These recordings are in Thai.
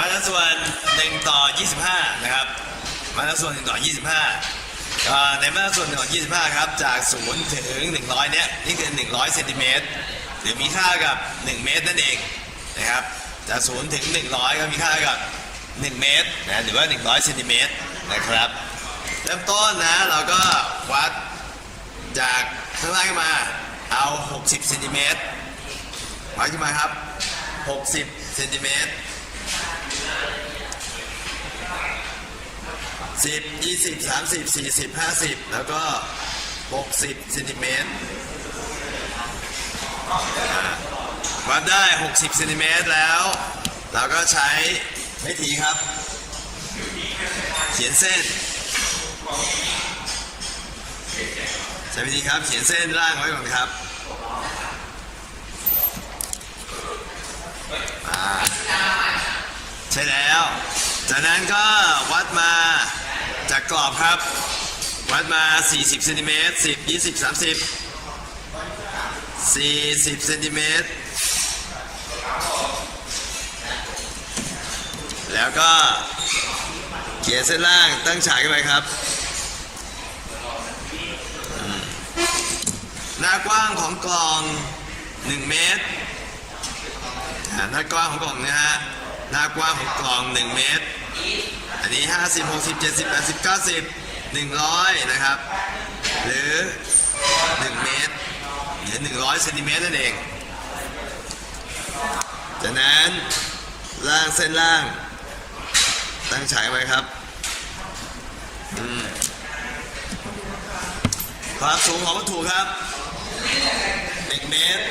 มาตราส่วน1ต่อ 25 นะครับ มาตราส่วน1ต่อ 25 ในมาตรส่วน1ต่อ 25 ครับ จาก 0 ถึง 100 เนี้ยนี่คือ 100 เซนติเมตร หรือมีค่ากับ 1 เมตรนั่นเองนะครับ จาก 0 ถึง 100 ก็มีค่ากับ 1 เมตรนะหรือว่า 100 เซนติเมตรนะครับ เริ่มต้นนะเราก็วัดจากข้างล่างมา เอา 60 เซนติเมตรวัดขึ้นมาครับ 60 เซนติเมตร สิบยี่สิบสามสิบสี่สิบห้าสิบแล้วก็หกสิบเซนติเมตรวัดได้หกสิบเซนติเมตรแล้ว เราก็ใช้ไม้ถีครับ เขียนเส้น ใช้วิธีครับ เขียนเส้นร่างไว้ก่อนครับอ่า ใช่แล้ว จากนั้นก็วัดมาจากกรอบครับ วัดมา 40เซนติเมตร10 20 30 40เซนติเมตรแล้วก็เขียนเส้นล่างตั้งฉากขึ้นไปครับ หน้ากว้างของกล่อง 1 เมตร หน้ากว้างของกล่องนะฮะ หน้ากว้างของกล่อง 1 เมตร อันนี้ 50 60 70 80 90 100 นะครับ หรือ 1 เมตรหรือ 100เซนติเมตรนั่นเอง จากนั้นล่างเส้นล่าง ตั้งฉายไว้ครับความสูงของวัตถุครับ 1 เมตร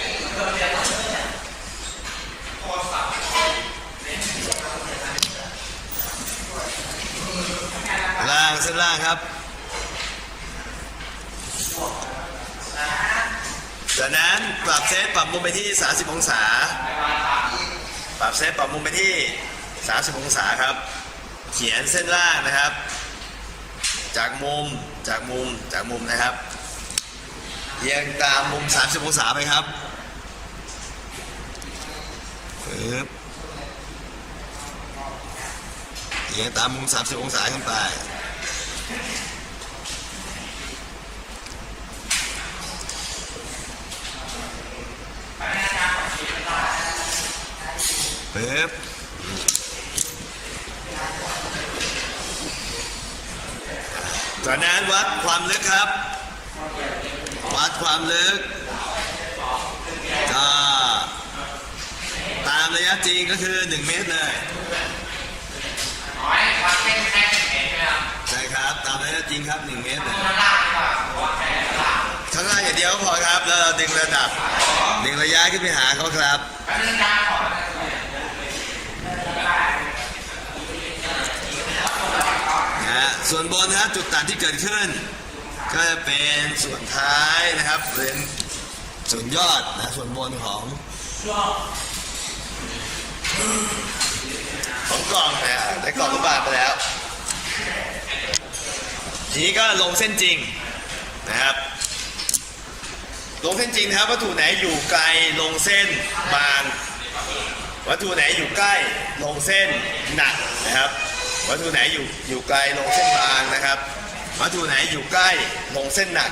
ล่างเส้นล่าง ครับจากนั้นปรับเซตปรับมุมไปที่ 30 องศา ปรับเซตปรับมุมไปที่ 30 องศาครับ เขียนเส้นล่างนะครับ จากมุมจากมุมจากมุมนะครับเอียงตามมุม 30 องศาไปครับปึ๊บเอียงตามมุม 30 องศาขึ้นไป ปึ๊บจากนั้นวัดความลึกครับ วัดความลึกตามระยะจริงก็คือ 1 เมตรเลย ย่างเดียวพอครับแล้วเราดึงระดับดึงระยะขึ้นไปหาเขาครับนะส่วนบนนะครับจุดตัดที่เกิดขึ้น ก็จะเป็นส่วนท้ายนะครับเป็นส่วนยอดนะส่วนบนของของกล่องนะในกล่องก็บาดไปแล้ว ทีนี้ก็ลงเส้นจริงนะครับ ลงเส้นจริงนะครับวัตถุไหนอยู่ไกลลงเส้นบาง วัตถุไหนอยู่ใกล้ลงเส้นหนักนะครับ วัตถุไหนอยู่อยู่ไกลลงเส้นบางนะครับ วัตถุไหนอยู่ใกล้ลงเส้นหนัก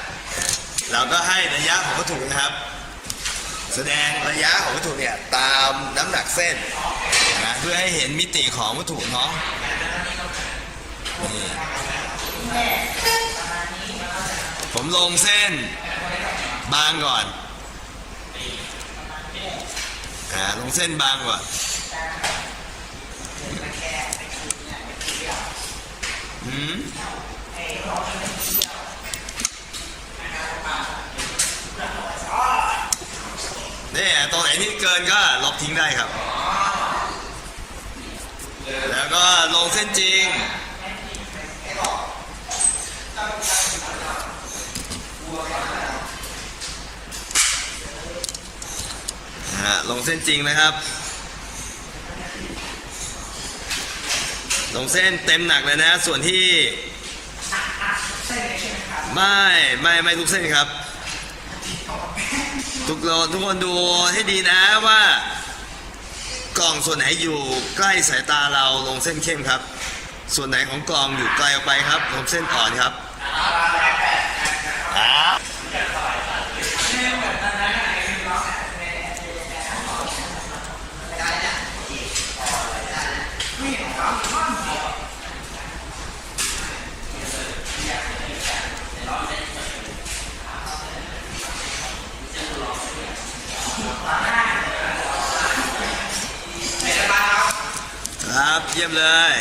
เราก็ให้ระยะของวัตถุนะครับ แสดงระยะของวัตถุเนี่ยตามน้ำหนักเส้นนะเพื่อให้เห็นมิติของวัตถุเนาะผมลงเส้น บางก่อนอ่าลงเส้นบางก่อนหืมนี่ตรงไหนที่เกินก็ลบทิ้งได้ครับ แล้วก็ลงเส้นจริงะลงเส้นจริงนะครับ ลงเส้นเต็มหนักเลยนะ ส่วนที่ไม่ไม่ไม่ทุกเส้นครับ ทุกโลทุกคนดูให้ดีนะว่ากล่องส่วนไหนอยู่ใกล้สายตาเราลงเส้นเข้มครับ ส่วนไหนของกล่องอยู่ไกลออกไปครับลงเส้นอ่อนครับ ครับ เยี่ยมเลย